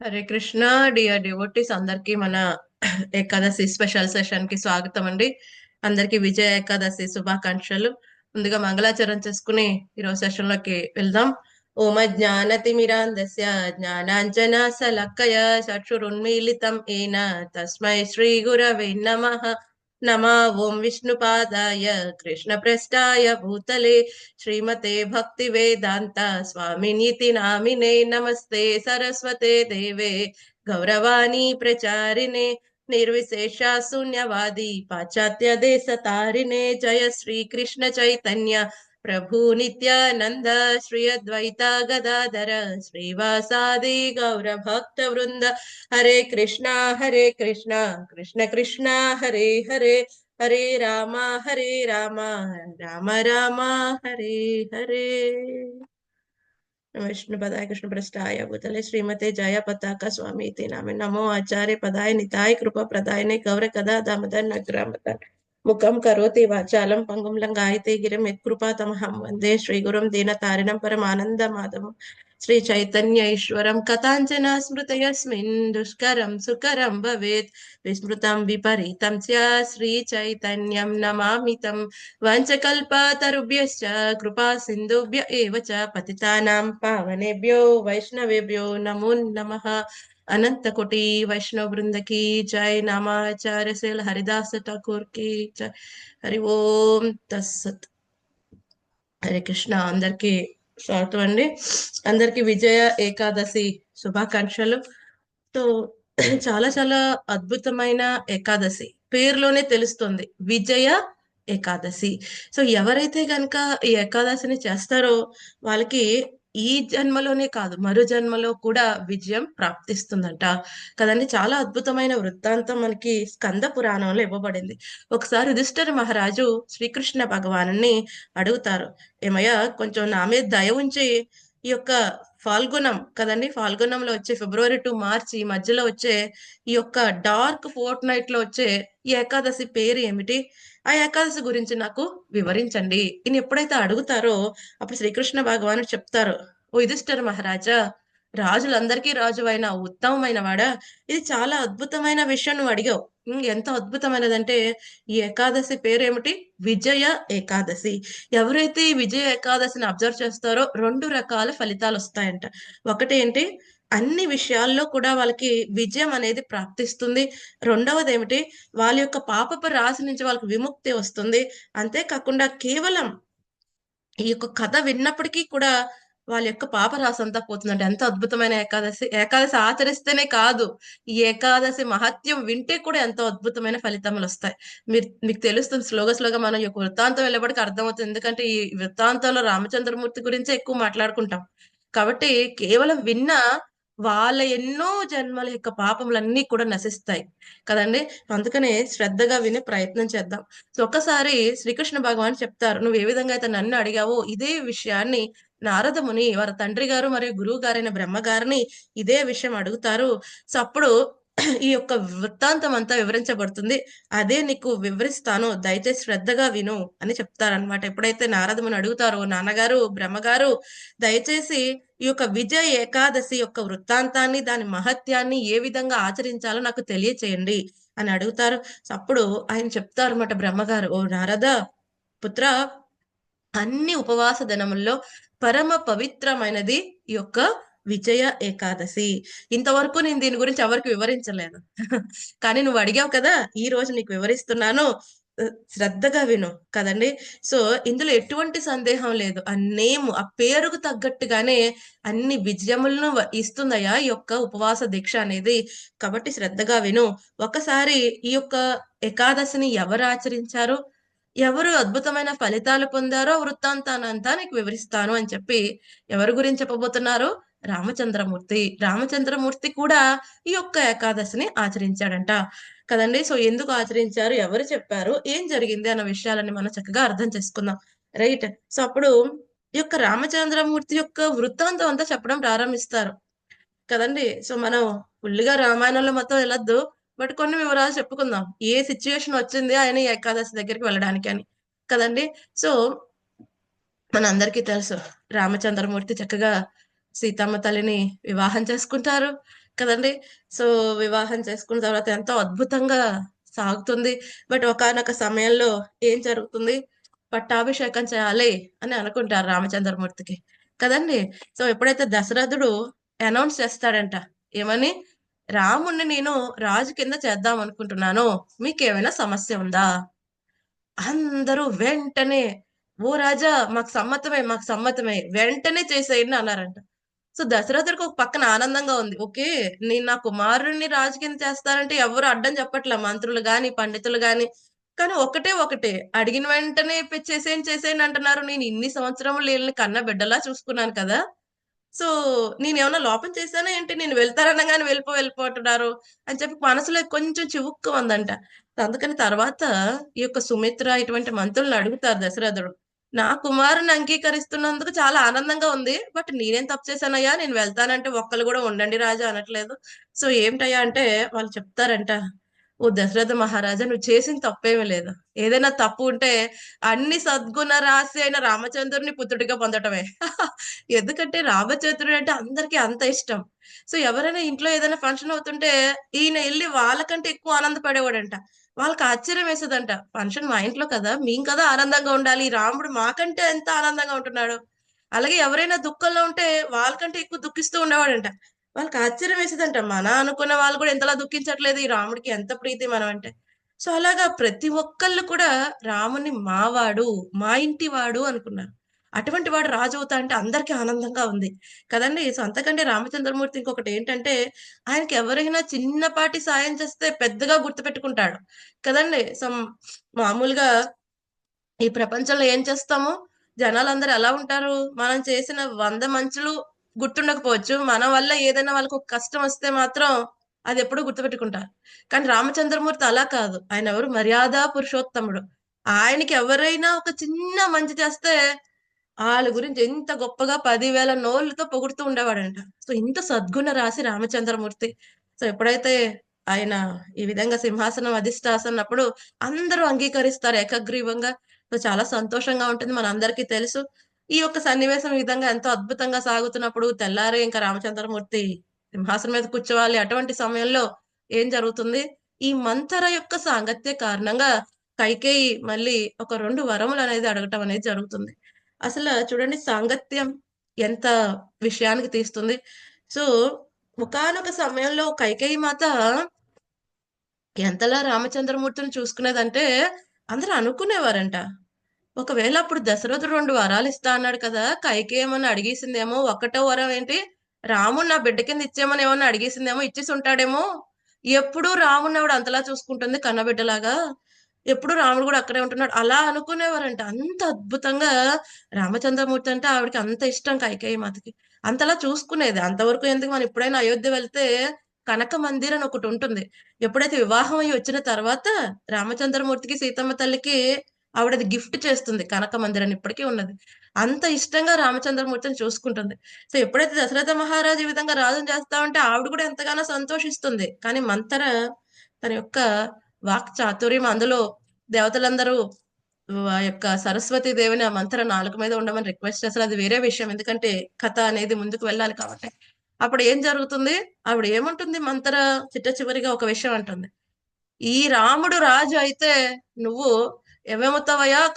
Hare Krishna dear devotees అందరికీ మన Ekadashi special సెషన్కి స్వాగతం అండి. అందరికి విజయ ఏకాదశి శుభాకాంక్షలు. ముందుగా మంగళాచరణ చేసుకుని ఈరోజు సెషన్లోకి వెళ్దాం. ఓమ జ్ఞానతిమిరాంధస్య జ్ఞానాంజన సలక్కయ చక్షురున్మీలితం ఏన తస్మై శ్రీ గురవే నమః. नमा ओं विष्णुपादाय प्रस्ताय भूतले श्रीमते भक्तिवेदान्ता स्वामिनीति नामिने नमस्ते सरस्वते देवे गौरवाणी प्रचारिणे निर्विशेषा शून्यवादी पाश्चात्य देशतारिणे जय श्री कृष्ण चैतन्य శ్రీ కృష్ణ చైతన్య ప్రభు నిత్యానంద శ్రీ అద్వైత గదాధర శ్రీవాసాది గౌర భక్త వృంద హరే కృష్ణ హరే కృష్ణ కృష్ణ కృష్ణ హరే హరే హరే రామ హరే రామ రామ రామ హరే హరే విష్ణు పదాయ కృష్ణ ప్రస్థాయ భూతలే శ్రీమతే జయ పతాక స్వామి ఇతి నామే నమో ఆచార్య పదాయ నితాయ కృప ప్రదాయనే గౌర కథా దామోదర్ నగ్రామత ముఖం కరోతి వాచాలం పంగుం లంగాయతే గిరం యత్కృపా తమహం వందే శ్రీగురం దీన తారిణం పరమానంద మాధవం శ్రీ చైతన్య ఈశ్వరం కథాంచన స్మృతయస్మిన్ దుష్కరం సుకరం భవేత్ విస్మృతం విపరీతం స్యా శ్రీ చైతన్యం నమామితం వంచకల్పతరుభ్యశ్చ కృపా సింధుభ్య ఏవ చ పతితానాం పావనేభ్యో వైష్ణవేభ్యో నమో నమః అనంత కోటి వైష్ణవ బృంద की जय नामाचार्य सेल हरिदास ठाकुर की जय హరి ఓం తస్సత్ హరే కృష్ణ అందరికి స్వాగతం అండి అందరికి విజయ ఏకాదశి శుభాకాంక్షలు సో చాలా చాలా అద్భుతమైన ఏకాదశి పేరులోనే తెలుస్తుంది విజయ ఏకాదశి సో ఎవరైతే గనక ఈ ఏకాదశిని చేస్తారో వాళ్ళకి ఈ జన్మలోనే కాదు మరో జన్మలో కూడా విజయం ప్రాప్తిస్తుందంట. కదండి? చాలా అద్భుతమైన వృత్తాంతం మనకి స్కంద పురాణంలో ఇవ్వబడింది. ఒకసారి యుధిష్ఠర మహారాజు శ్రీకృష్ణ భగవాను అడుగుతారు ఏమయ్యా కొంచెం నా మీద దయ ఉంచి ఈ యొక్క ఫాల్గుణం కదండి? ఫాల్గుణంలో వచ్చే ఫిబ్రవరి టు మార్చి ఈ మధ్యలో వచ్చే ఈ యొక్క డార్క్ ఫోర్ట్ నైట్లో వచ్చే ఈ ఏకాదశి పేరు ఏమిటి? ఆ ఏకాదశి గురించి నాకు వివరించండి. ఈయన ఎప్పుడైతే అడుగుతారో అప్పుడు శ్రీకృష్ణ భగవానుడు చెప్తారు ఓ యుధిష్ఠర్ మహారాజా రాజులందరికీ రాజు అయిన ఉత్తమమైన వాడా? ఇది చాలా అద్భుతమైన విషయం నువ్వు అడిగావు. ఎంత అద్భుతమైనదంటే ఈ ఏకాదశి పేరు ఏమిటి విజయ ఏకాదశి. ఎవరైతే ఈ విజయ ఏకాదశిని అబ్జర్వ్ చేస్తారో రెండు రకాల ఫలితాలు వస్తాయంట. ఒకటి ఏంటి అన్ని విషయాల్లో కూడా వాళ్ళకి విజయం అనేది ప్రాప్తిస్తుంది. రెండవది ఏమిటి వాళ్ళ యొక్క పాపపు రాశి నుంచి వాళ్ళకి విముక్తి వస్తుంది. అంతేకాకుండా కేవలం ఈ యొక్క కథ విన్నప్పటికీ కూడా వాళ్ళ యొక్క పాపరాశి అంతా పోతుందంటే ఎంత అద్భుతమైన ఏకాదశి. ఏకాదశి ఆచరిస్తేనే కాదు ఈ ఏకాదశి మహత్యం వింటే కూడా ఎంతో అద్భుతమైన ఫలితములు వస్తాయి. మీరు మీకు తెలుస్తుంది స్లోగా స్లోగా మనం ఈ యొక్క వృత్తాంతం వెళ్ళబడికి అర్థమవుతుంది. ఎందుకంటే ఈ వృత్తాంతంలో రామచంద్రమూర్తి గురించే ఎక్కువ మాట్లాడుకుంటాం. కాబట్టి కేవలం విన్న వాళ్ళ ఎన్నో జన్మల యొక్క పాపములన్నీ కూడా నశిస్తాయి. కదండి? అందుకనే శ్రద్ధగా వినే ప్రయత్నం చేద్దాం. సో ఒక్కసారి శ్రీకృష్ణ భగవాన్ చెప్తారు నువ్వు ఏ విధంగా అయితే నన్ను అడిగావో ఇదే విషయాన్ని నారదముని వారి తండ్రి గారు మరియు గురువు గారైన బ్రహ్మ గారిని ఇదే విషయం అడుగుతారు. సో అప్పుడు ఈ యొక్క వృత్తాంతం అంతా వివరించబడుతుంది. అదే నీకు వివరిస్తాను. దయచేసి శ్రద్ధగా విను అని చెప్తారనమాట ఎప్పుడైతే నారదముని అడుగుతారో నాన్నగారు బ్రహ్మగారు దయచేసి ఈ యొక్క విజయ ఏకాదశి యొక్క వృత్తాంతాన్ని దాని మహత్యాన్ని ఏ విధంగా ఆచరించాలో నాకు తెలియచేయండి అని అడుగుతారు. అప్పుడు ఆయన చెప్తారు అన్నమాట బ్రహ్మగారు ఓ నారద పుత్ర అన్ని ఉపవాస దినముల్లో పరమ పవిత్రమైనది ఈ యొక్క విజయ ఏకాదశి. ఇంతవరకు నేను దీని గురించి ఎవరికి వివరించలేదు. కానీ నువ్వు అడిగావు కదా ఈ రోజు నీకు వివరిస్తున్నాను. శ్రద్ధగా విను కదండి. సో ఇందులో ఎటువంటి సందేహం లేదు. ఆ నేమ్ ఆ పేరుకు తగ్గట్టుగానే అన్ని విజయములను ఇస్తుందయ్యా ఈ యొక్క ఉపవాస దీక్ష అనేది? కాబట్టి శ్రద్ధగా విను. ఒకసారి ఈ యొక్క ఏకాదశిని ఎవరు ఆచరించారు? ఎవరు అద్భుతమైన ఫలితాలు పొందారో వృత్తాంతానంతా నీకు వివరిస్తాను అని చెప్పి ఎవరి గురించి చెప్పబోతున్నారు? రామచంద్రమూర్తి రామచంద్రమూర్తి కూడా ఈ యొక్క ఏకాదశిని ఆచరించాడంట. కదండి? సో ఎందుకు ఆచరించారు? ఎవరు చెప్పారు? ఏం జరిగింది అన్న విషయాలని మనం చక్కగా అర్థం చేసుకుందాం. రైట్. సో అప్పుడు ఈ యొక్క రామచంద్రమూర్తి యొక్క వృత్తాంతం అంతా చెప్పడం ప్రారంభిస్తారు. కదండి? సో మనం ఫుల్గా రామాయణంలో మొత్తం వెళ్ళొద్దు. బట్ కొన్ని వివరాలు చెప్పుకుందాం. ఏ సిచ్యుయేషన్ వచ్చింది ఆయన ఏకాదశి దగ్గరికి వెళ్ళడానికి అని. కదండి? సో మన అందరికీ తెలుసు. రామచంద్రమూర్తి చక్కగా సీతమ్మ తల్లిని వివాహం చేసుకుంటారు కదండి సో, వివాహం చేసుకున్న తర్వాత ఎంతో అద్భుతంగా సాగుతుంది. బట్ ఒకానొక సమయంలో ఏం జరుగుతుంది? పట్టాభిషేకం చేయాలి అని అనుకుంటారు రామచంద్రమూర్తికి. కదండి సో, ఎప్పుడైతే దశరథుడు అనౌన్స్ చేస్తాడంట. ఏమని? రాముణ్ణి నేను రాజు కింద చేద్దాం అనుకుంటున్నాను. మీకేమైనా సమస్య ఉందా? అందరూ వెంటనే "ఓ రాజా! మాకు సమ్మతమే, మాకు సమ్మతమే. వెంటనే చేసేయండి" అన్నారంట. సో, దశరథుడికి ఒక పక్కన ఆనందంగా ఉంది. ఓకే. నేను నా కుమారుడిని రాజు కింద చేస్తానంటే ఎవ్వరు అడ్డం చెప్పట్లే మంత్రులు గాని, పండితులు గాని. కానీ ఒకటే ఒకటే అడిగిన వెంటనే చేసేయని చేసేయండి, అంటున్నారు. నేను ఇన్ని సంవత్సరములు వీళ్ళని కన్న బిడ్డలా చూసుకున్నాను కదా! సో, నేను ఏమైనా లోపం చేశానా ఏంటి? నేను వెళ్తారనంగానే వెళ్ళిపో, వెళ్ళిపోతున్నారు అని చెప్పి మనసులో కొంచెం చివుక్కు ఉందంట అందుకని తర్వాత ఈ యొక్క సుమిత్ర ఇటువంటి మంత్రుల్ని అడుగుతారు దశరథుడు. నా కుమారుని అంగీకరిస్తున్నందుకు చాలా ఆనందంగా ఉంది. బట్ నేనేం తప్పు చేశానయ్యా? నేను వెళ్తానంటే ఒక్కళ్ళు కూడా ఉండండి రాజా అనట్లేదు. సో, ఏంటయ్యా అంటే వాళ్ళు చెప్తారంట. ఓ దశరథ మహారాజా! నువ్వు చేసింది తప్పేమీ లేదు. ఏదైనా తప్పు ఉంటే అన్ని సద్గుణ రాశి అయిన రామచంద్రుడిని పుత్రుడిగా పొందటమే. ఎందుకంటే రామచంద్రుడు అంటే అందరికి అంత ఇష్టం. సో, ఎవరైనా ఇంట్లో ఏదైనా ఫంక్షన్ అవుతుంటే ఈయన వెళ్ళి వాళ్ళకంటే ఎక్కువ ఆనందపడేవాడంట. వాళ్ళకి ఆశ్చర్యం వేసేదంట. ఫంక్షన్ మా ఇంట్లో కదా! మేము కదా ఆనందంగా ఉండాలి. రాముడు మాకంటే ఎంత ఆనందంగా ఉంటున్నాడు. అలాగే ఎవరైనా దుఃఖంలో ఉంటే వాళ్ళకంటే ఎక్కువ దుఃఖిస్తూ ఉండేవాడంట. వాళ్ళకి ఆశ్చర్యం వేసేదంట. మన అనుకున్న వాళ్ళు కూడా ఎంతలా దుఃఖించట్లేదు. ఈ రాముడికి ఎంత ప్రీతి మనం అంటే. సో, అలాగా ప్రతి ఒక్కళ్ళు కూడా రాముని మావాడు, మా ఇంటి వాడు అనుకున్నారు. అటువంటి వాడు రాజవుతా అంటే అందరికి ఆనందంగా ఉంది. కదండీ! సో, అంతకంటే రామచంద్రమూర్తి ఇంకొకటేంటంటే ఆయనకి ఎవరైనా చిన్నపాటి సాయం చేస్తే పెద్దగా గుర్తుపెట్టుకుంటాడు. కదండి సో, మామూలుగా ఈ ప్రపంచంలో ఏం చేస్తాము? జనాలందరూ ఎలా ఉంటారు? మనం చేసిన వంద మంచులు గుర్తుండకపోవచ్చు. మన వల్ల ఏదైనా వాళ్ళకు కష్టం వస్తే మాత్రం అది ఎప్పుడూ గుర్తుపెట్టుకుంటారు. కానీ రామచంద్రమూర్తి అలా కాదు. ఆయన ఎవరు మర్యాద పురుషోత్తముడు. ఆయనకి ఎవరైనా ఒక చిన్న మంచి చేస్తే వాళ్ళ గురించి ఎంత గొప్పగా పదివేల నోళ్ళతో పొగుడుతూ ఉండేవాడంట. సో, ఇంత సద్గుణ రాశి రామచంద్రమూర్తి. సో, ఎప్పుడైతే ఆయన ఈ విధంగా సింహాసనం అధిష్టాసన్నప్పుడు అందరూ అంగీకరిస్తారు ఏకగ్రీవంగా. సో, చాలా సంతోషంగా ఉంటుంది. మన అందరికీ తెలుసు. ఈ యొక్క సన్నివేశం విధంగా ఎంతో అద్భుతంగా సాగుతున్నప్పుడు తెల్లారి ఇంకా రామచంద్రమూర్తి సింహాసనం మీద కూర్చోవాలి. అటువంటి సమయంలో ఏం జరుగుతుంది? ఈ మంతర యొక్క సాంగత్య కారణంగా కైకేయి మళ్ళీ ఒక రెండు వరములు అనేది అడగటం అనేది జరుగుతుంది. అసలు చూడండి సాంగత్యం ఎంత విషయానికి తీస్తుంది. సో, ఒకానొక సమయంలో కైకేయి మాత ఎంతలా రామచంద్రమూర్తిని చూసుకునేదంటే అందరూ అనుకునేవారంట. ఒకవేళ అప్పుడు దశరథుడు 2 వరాలిస్తా అన్నాడు కదా! కైకేయమని అడిగేసిందేమో, ఒక్కటో వరం ఏంటి? రాముడు నా బిడ్డ కింద ఇచ్చేమని ఏమన్నా అడిగేసిందేమో, ఇచ్చేసి ఉంటాడేమో ఎప్పుడూ రాముడిని ఆవిడ అంతలా చూసుకుంటుంది కన్నబిడ్డలాగా. ఎప్పుడు రాముడు కూడా అక్కడే ఉంటున్నాడు. అలా అనుకునేవారంట. అంత అద్భుతంగా రామచంద్రమూర్తి అంటే ఆవిడకి అంత ఇష్టం కైకేయి మాతకి. అంతలా చూసుకునేది. అంతవరకు ఎందుకు మనం ఎప్పుడైనా అయోధ్య వెళ్తే కనక మందిర్ అని ఒకటుంటుంది. ఎప్పుడైతే వివాహం అయ్యి వచ్చిన తర్వాత రామచంద్రమూర్తికి, సీతమ్మ తల్లికి ఆవిడది గిఫ్ట్ చేస్తుంది. కనక మందిరం ఇప్పటికీ ఇప్పటికి ఉన్నది. అంత ఇష్టంగా రామచంద్రమూర్తిని చూసుకుంటుంది. సో, ఎప్పుడైతే దశరథ మహారాజు ఈ విధంగా రాజుని చేస్తా ఉంటే ఆవిడ కూడా ఎంతగానో సంతోషిస్తుంది. కానీ మంతర తన యొక్క వాక్ చాతుర్యం అందులో దేవతలందరూ ఆ యొక్క సరస్వతి దేవిని ఆ మంత్ర నాలుక మీద ఉండమని రిక్వెస్ట్ చేస్తారు. అది వేరే విషయం. ఎందుకంటే కథ అనేది ముందుకు వెళ్ళాలి కాబట్టి. అప్పుడు ఏం జరుగుతుంది? ఆవిడ ఏముంటుంది మంతర చిట్ట చివరిగా ఒక విషయం అంటుంది. "ఈ రాముడు రాజు అయితే నువ్వు ఏమేమవుతావయ్యా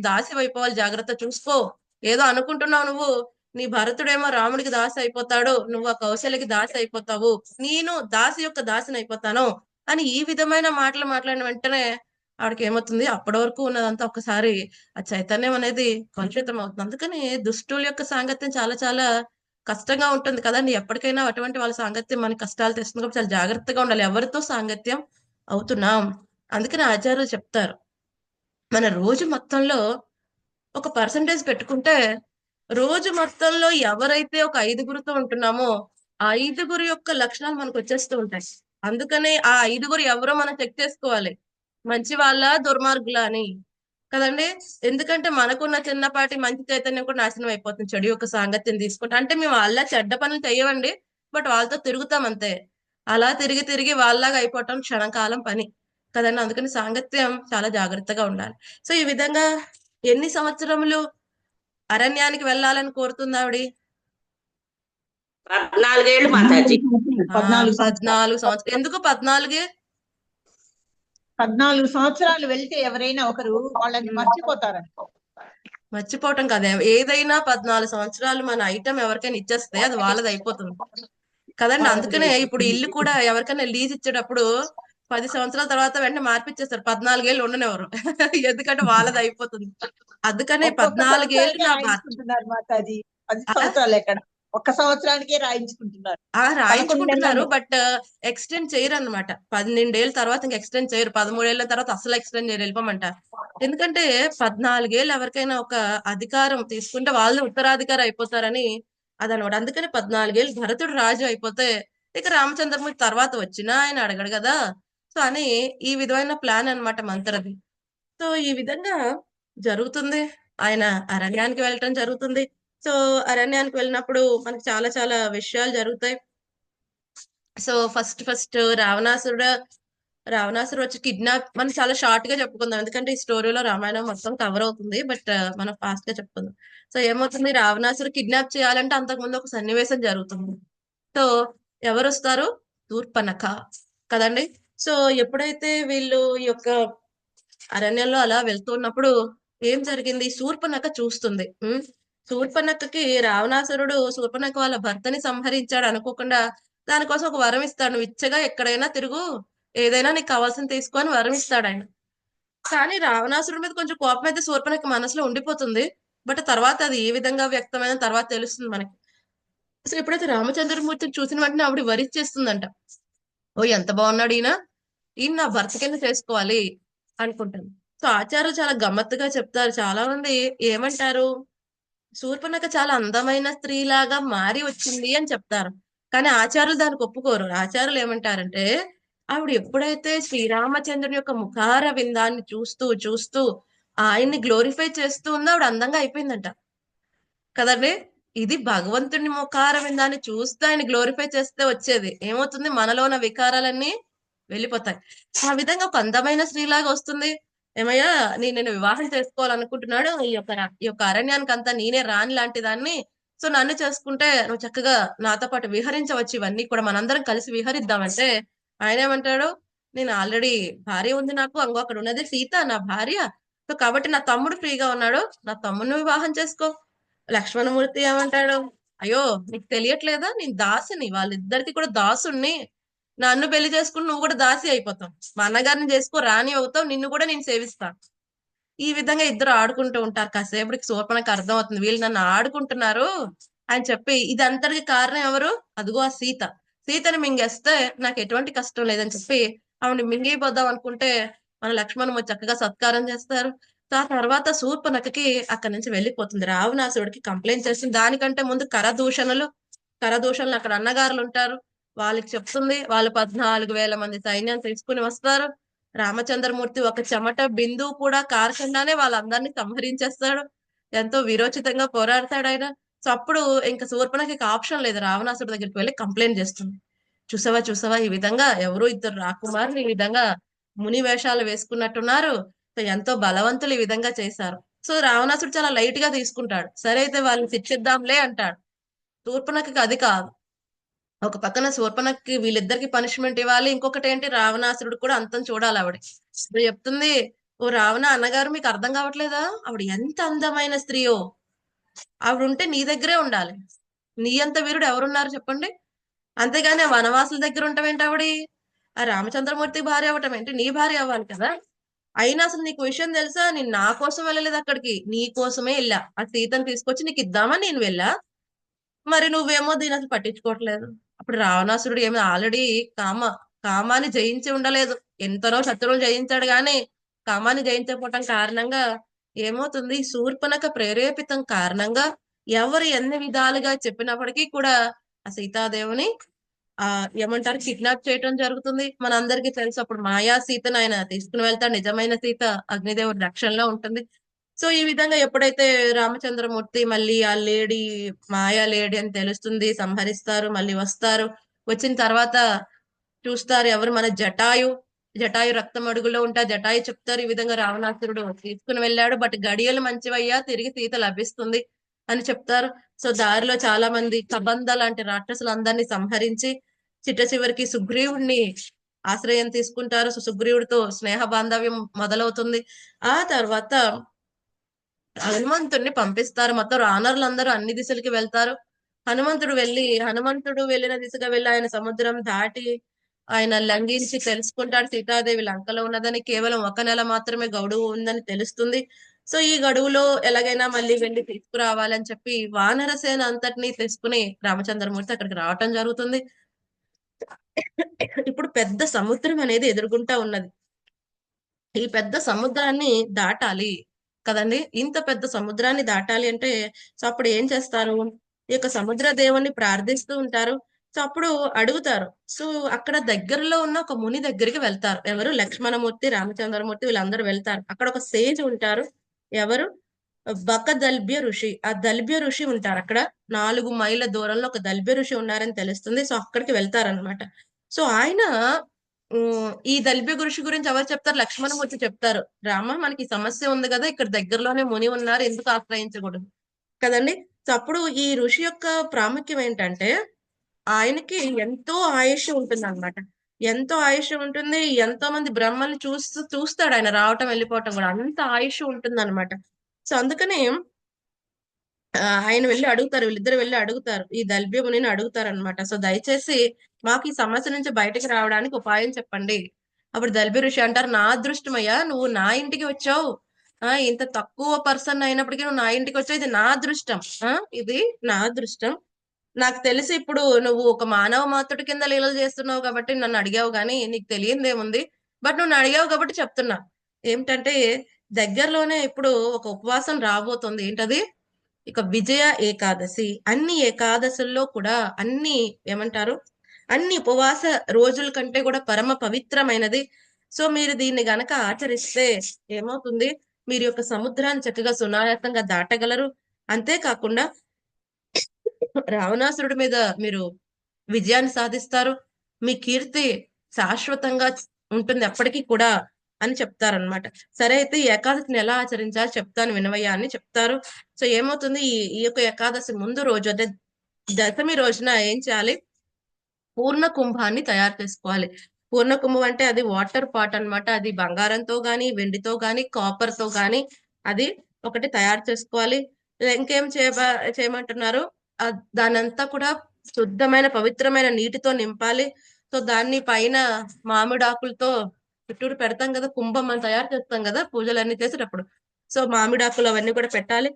దాసి అయిపోవాలి జాగ్రత్త చూసుకో. ఏదో అనుకుంటున్నావు నువ్వు. నీ భరతుడేమో రాముడికి దాసి అయిపోతాడు. నువ్వు ఆ కౌశల్యకి దాసి అయిపోతావు. నేను దాసి యొక్క దాసిని అయిపోతాను అని ఈ విధమైన మాటలు మాట్లాడిన వెంటనే ఆవిడకేమవుతుంది అప్పటి వరకు ఉన్నదంతా ఒక్కసారి ఆ చైతన్యం అనేది కలుషితం అవుతుంది. అందుకని దుష్టుల యొక్క సాంగత్యం చాలా చాలా కష్టంగా ఉంటుంది కదండి ఎప్పటికైనా అటువంటి వాళ్ళ సాంగత్యం మనకి కష్టాలు తెస్తుంది కాబట్టి చాలా జాగ్రత్తగా ఉండాలి. ఎవరితో సాంగత్యం అవుతున్నాం. అందుకని ఆచార్యులు చెప్తారు. మన రోజు మొత్తంలో ఒక పర్సెంటేజ్ పెట్టుకుంటే, రోజు మొత్తంలో ఎవరైతే ఒక ఐదుగురితో ఉంటున్నామో, ఆ ఐదుగురి యొక్క లక్షణాలు మనకు వచ్చేస్తూ ఉంటాయి. అందుకనే ఆ ఐదుగురు ఎవరో మనం చెక్ చేసుకోవాలి. మంచి వాళ్ళ దుర్మార్గులా అని. కదండి ఎందుకంటే మనకున్న చిన్నపాటి మంచి చైతన్యం కూడా నాశనం అయిపోతుంది. చెడు యొక్క సాంగత్యం తీసుకుంటే. అంటే మేము అలా చెడ్డ పనులు చేయవండి బట్ వాళ్ళతో తిరుగుతాం అంతే. అలా తిరిగి తిరిగి వాళ్ళలాగా అయిపోవటం క్షణకాలం పని. కదండి అందుకని సాంగత్యం చాలా జాగ్రత్తగా ఉండాలి. సో, ఈ విధంగా ఎన్ని సంవత్సరములు అరణ్యానికి వెళ్ళాలని కోరుతుంది ఆవిడి పద్నాలుగేళ్ళు మాతాజీ పద్నాలుగు సంవత్సరాలు. ఎందుకు పద్నాలుగే? పద్నాలుగు సంవత్సరాలు వెళ్తే ఎవరైనా ఒకరు వాళ్ళని మర్చిపోతారని. మర్చిపోవటం కదా. ఏదైనా పద్నాలుగు సంవత్సరాలు మన ఐటమ్ ఎవరికైనా ఇచ్చేస్తే అది వాళ్ళది అయిపోతుంది. కదండి? అందుకనే ఇప్పుడు ఇల్లు కూడా ఎవరికైనా లీజ్ ఇచ్చేటప్పుడు పది సంవత్సరాల తర్వాత వెంటనే మార్పిచ్చేస్తారు. పద్నాలుగేళ్ళు ఉండనివ్వరు. ఎందుకంటే వాళ్ళది అయిపోతుంది. అందుకనే పద్నాలుగేళ్ళు నా సంవత్సరానికే ఒక్క సంవత్సరానికే రాయించుకుంటున్నారు. ఆ రాయించుకుంటున్నారు. బట్ ఎక్స్టెండ్ చేయరు అనమాట పన్నెండేళ్ళ తర్వాత ఇంకా ఎక్స్టెండ్ చేయరు పదమూడేళ్ళ తర్వాత అసలు ఎక్స్టెండ్ చేయరు వెళ్ళిపోమంటారు ఎందుకంటే పద్నాలుగేళ్ళు ఎవరికైనా ఒక అధికారం తీసుకుంటే వాళ్ళు ఉత్తరాధికారి అయిపోతారని అదనమాట. అందుకని పద్నాలుగేళ్ళు భరతుడు రాజు అయిపోతే ఇక రామచంద్రమూర్తి తర్వాత వచ్చినా ఆయన అడగడు కదా. సో అని ఈ విధమైన ప్లాన్ అన్నమాట మంత్రది. సో ఈ విధంగా జరుగుతుంది. ఆయన అరణ్యానికి వెళ్ళటం జరుగుతుంది. సో అరణ్యానికి వెళ్ళినప్పుడు మనకి చాలా చాలా విషయాలు జరుగుతాయి. సో ఫస్ట్ ఫస్ట్ రావణాసురుడు రావణాసురుడు వచ్చి కిడ్నాప్ మనం చాలా షార్ట్గా చెప్పుకుందాం. ఎందుకంటే ఈ స్టోరీలో రామాయణం మొత్తం కవర్ అవుతుంది బట్ మనం ఫాస్ట్గా చెప్పుకుందాం. సో ఏమవుతుంది? రావణాసురుడు కిడ్నాప్ చేయాలంటే అంతకుముందు ఒక సన్నివేశం జరుగుతుంది. సో ఎవరు వస్తారు? తూర్పనక కదండి. సో ఎప్పుడైతే వీళ్ళు ఈ యొక్క అరణ్యంలో అలా వెళ్తున్నప్పుడు ఏం జరిగింది? శూర్పనక చూస్తుంది. ఉమ్, రావణాసురుడు శూర్పణఖ వాళ్ళ భర్తని సంహరించాడు అనుకోకుండా దానికోసం ఒక వరం ఇస్తాడు. ఇచ్చగా ఎక్కడైనా తిరుగు ఏదైనా నీకు కావాల్సింది తీసుకొని వరం ఇస్తాడు ఆయన. కానీ రావణాసురుడి మీద కొంచెం కోపం అయితే శూర్పణఖ మనసులో ఉండిపోతుంది. బట్ తర్వాత అది ఏ విధంగా వ్యక్తమైన తర్వాత తెలుస్తుంది మనకి. సో ఎప్పుడైతే రామచంద్రమూర్తిని చూసిన వెంటనే ఆవిడ వరిచేస్తుందంట ఓ ఎంత బాగున్నాడు ఈయన. ఈయన నా భర్త కింద చేసుకోవాలి అనుకుంటాను సో ఆచార్యులు చాలా గమ్మత్తుగా చెప్తారు. చాలా మంది ఏమంటారు? శూర్పణక చాలా అందమైన స్త్రీలాగా మారి వచ్చింది అని చెప్తారు. కానీ ఆచార్యులు దానికి ఒప్పుకోరు. ఆచార్యులు ఏమంటారంటే ఆవిడ ఎప్పుడైతే శ్రీరామచంద్రుని యొక్క ముఖార విందాన్ని చూస్తూ చూస్తూ ఆయన్ని గ్లోరిఫై చేస్తూ ఉందో ఆవిడ అందంగా అయిపోయిందంట. కదండి? ఇది భగవంతుని ముఖార విందాన్ని చూస్తూ ఆయన గ్లోరిఫై చేస్తే వచ్చేది. ఏమవుతుంది? మనలో ఉన్న వికారాలన్నీ వెళ్ళిపోతాయి. ఆ విధంగా ఒక అందమైన స్త్రీలాగా వస్తుంది. ఏమయ్యా నేను నేను వివాహం చేసుకోవాలనుకుంటున్నాడు ఈ యొక్క ఈ యొక్క అరణ్యానికి అంతా నేనే రాని లాంటి దాన్ని. సో నన్ను చేసుకుంటే నువ్వు చక్కగా నాతో పాటు విహరించవచ్చు ఇవన్నీ కూడా మనందరం కలిసి విహరిద్దామంటే ఆయన ఏమంటాడు నేను ఆల్రెడీ భార్య ఉంది నాకు అంగో అక్కడ ఉన్నది సీత నా భార్య. సో కాబట్టి నా తమ్ముడు ఫ్రీగా ఉన్నాడు నా తమ్ముడిని వివాహం చేసుకో. లక్ష్మణమూర్తి ఏమంటాడు అయ్యో నీకు తెలియట్లేదా? నేను దాసిని వాళ్ళిద్దరికి కూడా దాసుని నన్ను పెళ్ళి చేసుకుని నువ్వు కూడా దాసి అయిపోతావు. మా అన్నగారిని చేసుకో రాణి అవుతావు నిన్ను కూడా నేను సేవిస్తాను ఈ విధంగా ఇద్దరు ఆడుకుంటూ ఉంటారు. కాసేపటికి శూర్పణకి అర్థం అవుతుంది వీళ్ళు నన్ను ఆడుకుంటున్నారు అని చెప్పి ఇది అంతటికి కారణం ఎవరు? అదిగో ఆ సీత. సీతని మింగేస్తే నాకు ఎటువంటి కష్టం లేదని చెప్పి ఆవిడ మింగిపోదాం అనుకుంటే మన లక్ష్మణ్ చక్కగా సత్కారం చేస్తారు. ఆ తర్వాత శూర్పణఖకి అక్కడి నుంచి వెళ్ళిపోతుంది. రావణాసుడికి కంప్లైంట్ చేస్తుంది. దానికంటే ముందు కరదూషణలు కరదూషణలు అక్కడ అన్నగారులు ఉంటారు. వాళ్ళకి చెప్తుంది. వాళ్ళు పద్నాలుగు వేల మంది సైన్యం తీసుకుని వస్తారు. రామచంద్రమూర్తి ఒక చెమట బిందువు కూడా కారకుండానే వాళ్ళందరినీ సంహరించేస్తాడు. ఎంతో విరోచితంగా పోరాడతాడు ఆయన. సో అప్పుడు ఇంకా శూర్పణకి ఆప్షన్ లేదు. రావణాసుడి దగ్గరికి వెళ్ళి కంప్లైంట్ చేస్తుంది. చూసావా చూసావా? ఈ విధంగా ఎవరు ఇద్దరు రాకుమారులు ఈ విధంగా ముని వేషాలు వేసుకున్నట్టున్నారు. సో ఎంతో బలవంతులు ఈ విధంగా చేశారు. సో రావణాసుడు చాలా లైట్గా తీసుకుంటాడు. సరే అయితే వాళ్ళని శిక్షిద్దాంలే అంటాడు. శూర్పణఖకి అది కాదు. ఒక పక్కన శూర్పణకి వీళ్ళిద్దరికి పనిష్మెంట్ ఇవ్వాలి. ఇంకొకటి ఏంటి రావణాసురుడు కూడా అంతం చూడాలి ఆవిడ. ఇప్పుడు చెప్తుంది ఓ రావణ అన్నగారు మీకు అర్థం కావట్లేదా? ఆవిడ ఎంత అందమైన స్త్రీయో. ఆవిడ ఉంటే నీ దగ్గరే ఉండాలి. నీ అంత వీరుడు ఎవరున్నారు చెప్పండి? అంతేగాని వనవాసుల దగ్గర ఉంటావేంటి ఆవిడ? ఆ రామచంద్రమూర్తి భార్య అవటం ఏంటి? నీ భార్య అవ్వాలి కదా. అయినా అసలు నీకు విషయం తెలుసా? నేను నా కోసం వెళ్ళలేదు అక్కడికి. నీ కోసమే వెళ్ళా. ఆ సీతను తీసుకొచ్చి నీకు ఇద్దామని నేను వెళ్ళా. మరి నువ్వేమో దీని అసలు పట్టించుకోవట్లేదు. అప్పుడు రావణాసురుడు ఏమి ఆల్రెడీ కామ కామాన్ని జయించి ఉండలేదు. ఎంతనో శత్రువులు జయించాడు గాని కామాన్ని జయించకపోవటం కారణంగా ఏమవుతుంది? శూర్పణక ప్రేరేపితం కారణంగా ఎవరు ఎన్ని విధాలుగా చెప్పినప్పటికీ కూడా ఆ సీతాదేవిని ఆ ఏమంటారు కిడ్నాప్ చేయటం జరుగుతుంది. మనందరికీ తెలుసు అప్పుడు మాయా సీతను ఆయన తీసుకుని వెళ్తాడు. నిజమైన సీత అగ్నిదేవుడి రక్షణలో ఉంటుంది. సో ఈ విధంగా ఎప్పుడైతే రామచంద్రమూర్తి మళ్ళీ ఆ లేడీ మాయా లేడీ అని తెలుస్తుంది సంహరిస్తారు మళ్ళీ వస్తారు వచ్చిన తర్వాత చూస్తారు ఎవరు మన జటాయు జటాయు రక్తం అడుగులో ఉంటా జటాయు చెప్తారు ఈ విధంగా రావణాసురుడు తీసుకుని వెళ్ళాడు బట్ గడియలు మంచివయ్యా తిరిగి సీత లభిస్తుంది అని చెప్తారు. సో దారిలో చాలా మంది కబంధ లాంటి రాక్షసులందరినీ సంహరించి చిట్ట చివరికి సుగ్రీవుడిని ఆశ్రయం తీసుకుంటారు. సో సుగ్రీవుడితో స్నేహ బాంధవ్యం మొదలవుతుంది. ఆ తర్వాత హనుమంతుడిని పంపిస్తారు. మొత్తం రానర్లు అందరూ అన్ని దిశలకి వెళ్తారు. హనుమంతుడు వెళ్ళి హనుమంతుడు వెళ్ళిన దిశగా వెళ్ళి ఆయన సముద్రం దాటి ఆయన లంఘించి తెలుసుకుంటాడు. సీతాదేవి లంకలో ఉన్నదని కేవలం ఒక నెల మాత్రమే గడువు ఉందని తెలుస్తుంది. సో ఈ గడువులో ఎలాగైనా మళ్ళీ వెళ్ళి తీసుకురావాలని చెప్పి వానరసేన అంతటిని అంతటినీ తీసుకుని రామచంద్రమూర్తి అక్కడికి రావటం జరుగుతుంది. ఇప్పుడు పెద్ద సముద్రం అనేది ఎదుర్కొంటా ఉన్నది. ఈ పెద్ద సముద్రాన్ని దాటాలి. కదండి? ఇంత పెద్ద సముద్రాన్ని దాటాలి అంటే సో అప్పుడు ఏం చేస్తారు? ఈ యొక్క సముద్ర దేవుణ్ణి ప్రార్థిస్తూ ఉంటారు. సో అప్పుడు అడుగుతారు. సో అక్కడ దగ్గరలో ఉన్న ఒక ముని దగ్గరికి వెళ్తారు. ఎవరు? లక్ష్మణమూర్తి రామచంద్రమూర్తి వీళ్ళందరూ వెళ్తారు. అక్కడ ఒక సేజ్ ఉంటారు. ఎవరు? బక దల్భ్య ఋషి. ఆ దల్భ్య ఋషి ఉంటారు అక్కడ. నాలుగు మైళ్ళ దూరంలో ఒక దల్భ్య ఋషి ఉన్నారని తెలుస్తుంది. సో అక్కడికి వెళ్తారనమాట సో ఆయన ఈ దల్భ్య ఋషి గురించి ఎవరు చెప్తారు? లక్ష్మణమూర్తి చెప్తారు. రామ మనకి సమస్య ఉంది కదా ఇక్కడ దగ్గరలోనే ముని ఉన్నారు ఎందుకు ఆశ్రయించకూడదు? కదండి? సో అప్పుడు ఈ ఋషి యొక్క ప్రాముఖ్యం ఏంటంటే ఆయనకి ఎంతో ఆయుష్ ఉంటుంది అనమాట ఎంతో ఆయుష్ ఉంటుంది ఎంతో మంది బ్రహ్మల్ని చూస్తూ చూస్తాడు ఆయన రావటం వెళ్ళిపోవటం కూడా. అంత ఆయుష్ ఉంటుంది అనమాట సో అందుకనే ఆయన వెళ్ళి అడుగుతారు వీళ్ళిద్దరు వెళ్ళి అడుగుతారు. ఈ దల్భ్యమునిని అడుగుతారు అనమాట సో దయచేసి మాకు ఈ సమస్య నుంచి బయటకు రావడానికి ఉపాయం చెప్పండి. అప్పుడు దల్భ్య ఋషి అంటారు నా అదృష్టమయ్యా నువ్వు నా ఇంటికి వచ్చావు. ఆ ఇంత తక్కువ పర్సన్ అయినప్పటికీ నువ్వు నా ఇంటికి వచ్చావు. ఇది నా అదృష్టం. ఆ ఇది నా అదృష్టం. నాకు తెలిసి ఇప్పుడు నువ్వు ఒక మానవ మాతృడి కింద లీలలు చేస్తున్నావు కాబట్టి నన్ను అడిగావు కానీ నీకు తెలియందేముంది? బట్ నువ్వు అడిగావు కాబట్టి చెప్తున్నా. ఏమిటంటే దగ్గరలోనే ఇప్పుడు ఒక ఉపవాసం రాబోతుంది. ఏంటది? ఇక విజయ ఏకాదశి. అన్ని ఏకాదశుల్లో కూడా అన్ని ఏమంటారు? అన్ని ఉపవాస రోజుల కంటే కూడా పరమ పవిత్రమైనది. సో మీరు దీన్ని గనక ఆచరిస్తే ఏమవుతుంది? మీరు యొక్క సముద్రాన్ని చక్కగా సునాయాసంగా దాటగలరు. అంతేకాకుండా రావణాసురుడి మీద మీరు విజయాన్ని సాధిస్తారు. మీ కీర్తి శాశ్వతంగా ఉంటుంది. అప్పటికీ కూడా అని చెప్తారనమాట సరే అయితే ఈ ఏకాదశిని ఎలా ఆచరించాలి చెప్తాను వినవయ్యా అని చెప్తారు. సో ఏమవుతుంది? ఈ ఈ యొక్క ఏకాదశి ముందు రోజు అంటే దశమి రోజున ఏం చేయాలి? పూర్ణ కుంభాన్ని తయారు చేసుకోవాలి. పూర్ణ కుంభం అంటే అది వాటర్ పాట్ అన్నమాట. అది బంగారంతో గాని వెండితో గాని కాపర్తో గాని అది ఒకటి తయారు చేసుకోవాలి. ఇంకేం చేయ చేయమంటున్నారు? దానంతా కూడా శుద్ధమైన పవిత్రమైన నీటితో నింపాలి. సో దాన్ని పైన మామిడాకులతో చుట్టూరు పెడతాం కదా కుంభం మనం తయారు చేస్తాం కదా పూజలన్నీ చేసేటప్పుడు. సో మామిడాకులు అవన్నీ కూడా పెట్టాలి.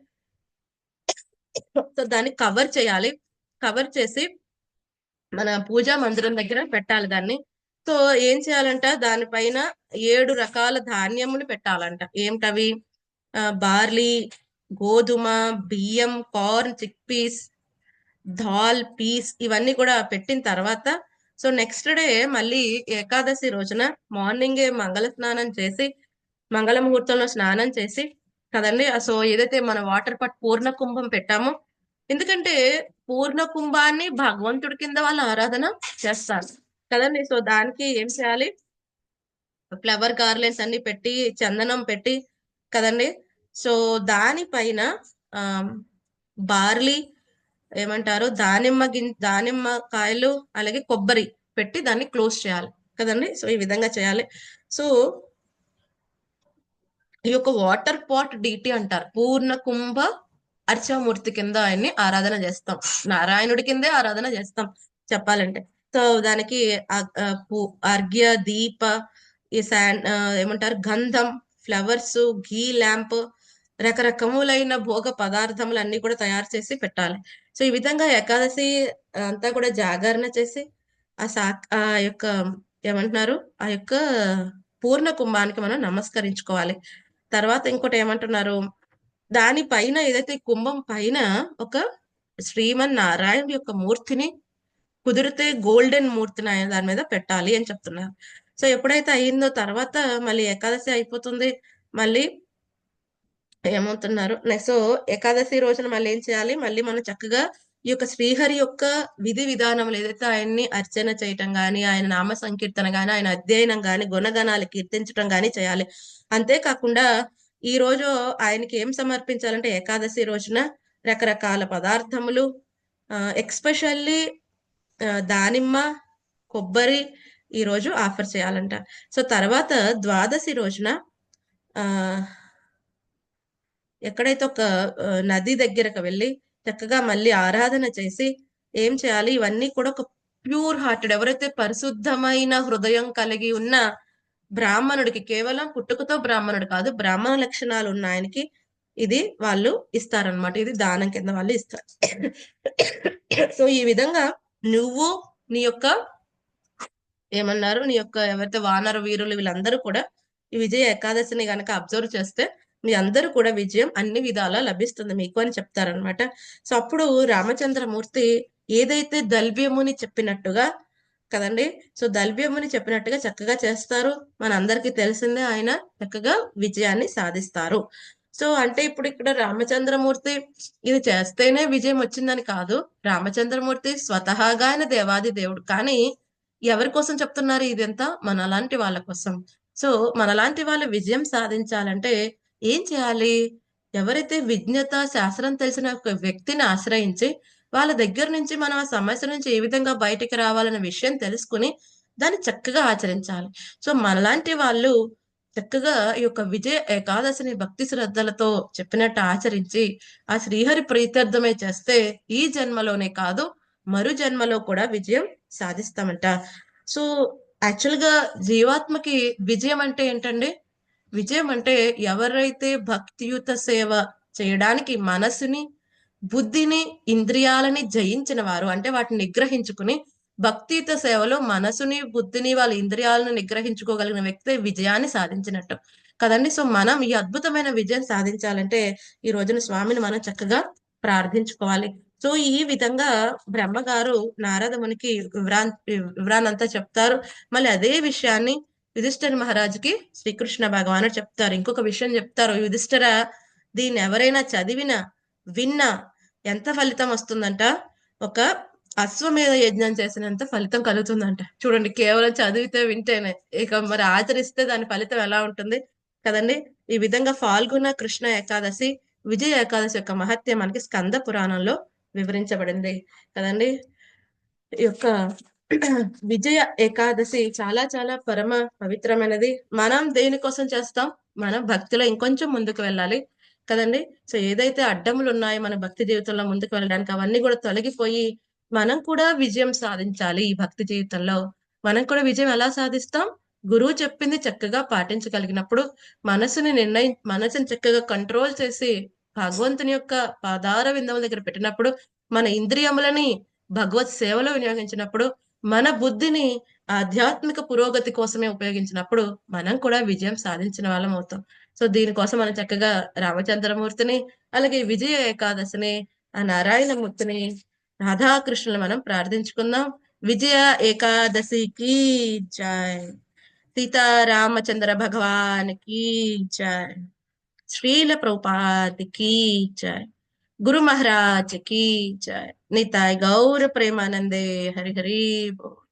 సో దాన్ని కవర్ చేయాలి. కవర్ చేసి మన పూజా మందిరం దగ్గర పెట్టాలి దాన్ని. సో ఏం చేయాలంట దానిపైన ఏడు రకాల ధాన్యములు పెట్టాలంట. ఏమిటవి? బార్లీ గోధుమ బియ్యం corn chick peas dal peas ఇవన్నీ కూడా పెట్టిన తర్వాత సో నెక్స్ట్ డే మళ్ళీ ఏకాదశి రోజున మార్నింగ్ మంగళ స్నానం చేసి మంగళ ముహూర్తంలో స్నానం చేసి కదండి? సో ఏదైతే మన వాటర్ పట్ పూర్ణ కుంభం పెట్టామో ఎందుకంటే పూర్ణ కుంభాన్ని భగవంతుడి కింద వాళ్ళ ఆరాధన చేస్తారు. కదండి? సో దానికి ఏం చేయాలి? ఫ్లవర్ గార్లెన్స్ అన్ని పెట్టి చందనం పెట్టి కదండి? సో దానిపైన ఆ బార్లీ ఏమంటారు? దానిమ్మ గిన్ దానిమ్మ కాయలు అలాగే కొబ్బరి పెట్టి దాన్ని క్లోజ్ చేయాలి. కదండి? సో ఈ విధంగా చేయాలి. సో ఈ యొక్క వాటర్ పాట్ డిటి అంటారు. పూర్ణ కుంభ అర్చామూర్తి కింద ఆయన్ని ఆరాధన చేస్తాం. నారాయణుడి కిందే ఆరాధన చేస్తాం చెప్పాలంటే. సో దానికి అర్ఘ్య దీప ఈ శాండ్ ఏమంటారు? గంధం ఫ్లవర్స్ ఘీ ల్యాంప్ రకరకములైన భోగ పదార్థములు అన్ని కూడా తయారు చేసి పెట్టాలి. సో ఈ విధంగా ఏకాదశి అంతా కూడా జాగరణ చేసి ఆ సా ఆ యొక్క ఏమంటున్నారు? ఆ యొక్క పూర్ణ కుంభానికి మనం నమస్కరించుకోవాలి. తర్వాత ఇంకోటి ఏమంటున్నారు? దాని పైన ఏదైతే కుంభం పైన ఒక శ్రీమన్ నారాయణ యొక్క మూర్తిని కుదిరితే గోల్డెన్ మూర్తిని ఆయన దాని మీద పెట్టాలి అని చెప్తున్నారు. సో ఎప్పుడైతే అయిందో తర్వాత మళ్ళీ ఏకాదశి అయిపోతుంది. మళ్ళీ ఏమవుతున్నారు నెక్స్ట్ సో ఏకాదశి రోజున మళ్ళీ ఏం చేయాలి? మళ్ళీ మనం చక్కగా ఈ యొక్క శ్రీహరి యొక్క విధి విధానములు ఏదైతే ఆయన్ని అర్చన చేయటం గాని ఆయన నామ సంకీర్తన గాని ఆయన అధ్యయనం గాని గుణగణాలు కీర్తించడం గాని చేయాలి. అంతేకాకుండా ఈ రోజు ఆయనకి ఏం సమర్పించాలంటే ఏకాదశి రోజున రకరకాల పదార్థములు ఎక్స్పెషల్లీ దానిమ్మ కొబ్బరి ఈ రోజు ఆఫర్ చేయాలంట. సో తర్వాత ద్వాదశి రోజున ఆ ఎక్కడైతే ఒక నది దగ్గరకు వెళ్ళి చక్కగా మళ్ళీ ఆరాధన చేసి ఏం చేయాలి? ఇవన్నీ కూడా ఒక ప్యూర్ హార్టెడ్ ఎవరైతే పరిశుద్ధమైన హృదయం కలిగి ఉన్న బ్రాహ్మణుడికి కేవలం పుట్టుకతో బ్రాహ్మణుడు కాదు బ్రాహ్మణ లక్షణాలు ఉన్న ఆయనకి ఇది వాళ్ళు ఇస్తారనమాట ఇది దానం కింద వాళ్ళు ఇస్తారు. సో ఈ విధంగా నువ్వు నీ యొక్క ఏమన్నారు? నీ యొక్క ఎవరైతే వానర వీరులు వీళ్ళందరూ కూడా ఈ విజయ ఏకాదశిని గనక అబ్జర్వ్ చేస్తే మీ అందరూ కూడా విజయం అన్ని విధాలా లభిస్తుంది మీకు అని చెప్తారనమాట సో అప్పుడు రామచంద్రమూర్తి ఏదైతే దల్వ్యముని చెప్పినట్టుగా కదండి? సో దల్వ్యముని చెప్పినట్టుగా చక్కగా చేస్తారు. మన అందరికీ తెలిసిందే ఆయన చక్కగా విజయాన్ని సాధిస్తారు. సో అంటే ఇప్పుడు ఇక్కడ రామచంద్రమూర్తి ఇది చేస్తేనే విజయం వచ్చిందని కాదు. రామచంద్రమూర్తి స్వతహాగా ఆయన దేవాది దేవుడు. కానీ ఎవరి కోసం చెప్తున్నారు ఇదంతా? మనలాంటి వాళ్ళ కోసం. సో మనలాంటి వాళ్ళు విజయం సాధించాలంటే ఏం చేయాలి? ఎవరైతే విజ్ఞత శాస్త్రం తెలిసిన ఒక వ్యక్తిని ఆశ్రయించి వాళ్ళ దగ్గర నుంచి మనం ఆ సమస్య నుంచి ఏ విధంగా బయటికి రావాలనే విషయం తెలుసుకుని దాన్ని చక్కగా ఆచరించాలి. సో మనలాంటి వాళ్ళు చక్కగా ఈ యొక్క విజయ ఏకాదశిని భక్తి శ్రద్ధలతో చెప్పినట్టు ఆచరించి ఆ శ్రీహరి ప్రీత్యర్థమే చేస్తే ఈ జన్మలోనే కాదు మరు జన్మలో కూడా విజయం సాధిస్తామంట. సో యాక్చువల్గా జీవాత్మకి విజయం అంటే ఏంటండి? విజయం అంటే ఎవరైతే భక్తియుత సేవ చేయడానికి మనసుని బుద్ధిని ఇంద్రియాలని జయించిన వారు అంటే వాటిని నిగ్రహించుకుని భక్తియుత సేవలో మనసుని బుద్ధిని వాళ్ళ ఇంద్రియాలను నిగ్రహించుకోగలిగిన వ్యక్తి విజయాన్ని సాధించినట్టు. కదండి? సో మనం ఈ అద్భుతమైన విజయం సాధించాలంటే ఈ రోజున స్వామిని మనం చక్కగా ప్రార్థించుకోవాలి. సో ఈ విధంగా బ్రహ్మగారు నారద మునికి వివరాన్ వివరానంతా చెప్తారు. మళ్ళీ అదే విషయాన్ని యుధిష్ఠిర మహారాజుకి శ్రీకృష్ణ భగవానుడు చెప్తారు. ఇంకొక విషయం చెప్తారు. యుధిష్ఠర దీన్ని ఎవరైనా చదివినా విన్నా ఎంత ఫలితం వస్తుందంట? ఒక అశ్వమేధ యజ్ఞం చేసినంత ఫలితం కలుగుతుందంట. చూడండి కేవలం చదివితే వింటేనే. ఇక మరి ఆచరిస్తే దాని ఫలితం ఎలా ఉంటుంది? కదండి ఈ విధంగా ఫాల్గుణ కృష్ణ ఏకాదశి విజయ ఏకాదశి యొక్క మహత్య మనకి స్కంద పురాణంలో వివరించబడింది. కదండి ఈ యొక్క విజయ ఏకాదశి చాలా చాలా పరమ పవిత్రమైనది. మనం దేనికోసం చేస్తాం? మనం భక్తిలో ఇంకొంచెం ముందుకు వెళ్ళాలి కదండి. సో ఏదైతే అడ్డములు ఉన్నాయో మన భక్తి జీవితంలో ముందుకు వెళ్ళడానికి అవన్నీ కూడా తొలగిపోయి మనం కూడా విజయం సాధించాలి ఈ భక్తి జీవితంలో. మనం కూడా విజయం ఎలా సాధిస్తాం? గురువు చెప్పింది చక్కగా పాటించగలిగినప్పుడు మనసుని నిర్ణయి మనసుని చక్కగా కంట్రోల్ చేసి భగవంతుని యొక్క పాదార విందముల దగ్గర పెట్టినప్పుడు మన ఇంద్రియములని భగవత్ సేవలో వినియోగించినప్పుడు మన బుద్ధిని ఆధ్యాత్మిక పురోగతి కోసమే ఉపయోగించినప్పుడు మనం కూడా విజయం సాధించిన వాళ్ళం అవుతాం. సో దీనికోసం మనం చక్కగా రామచంద్రమూర్తిని అలాగే విజయ ఏకాదశిని ఆ నారాయణమూర్తిని రాధాకృష్ణులు మనం ప్రార్థించుకుందాం. విజయ ఏకాదశికి జాయ్ సీతారామచంద్ర భగవానికి జాయ్ శ్రీల ప్రభుపాదికి జాయ్ ગુરુ મહારાજ કી જય. નિતાય ગૌર પ્રેમાનંદે હરિહરી બોલ.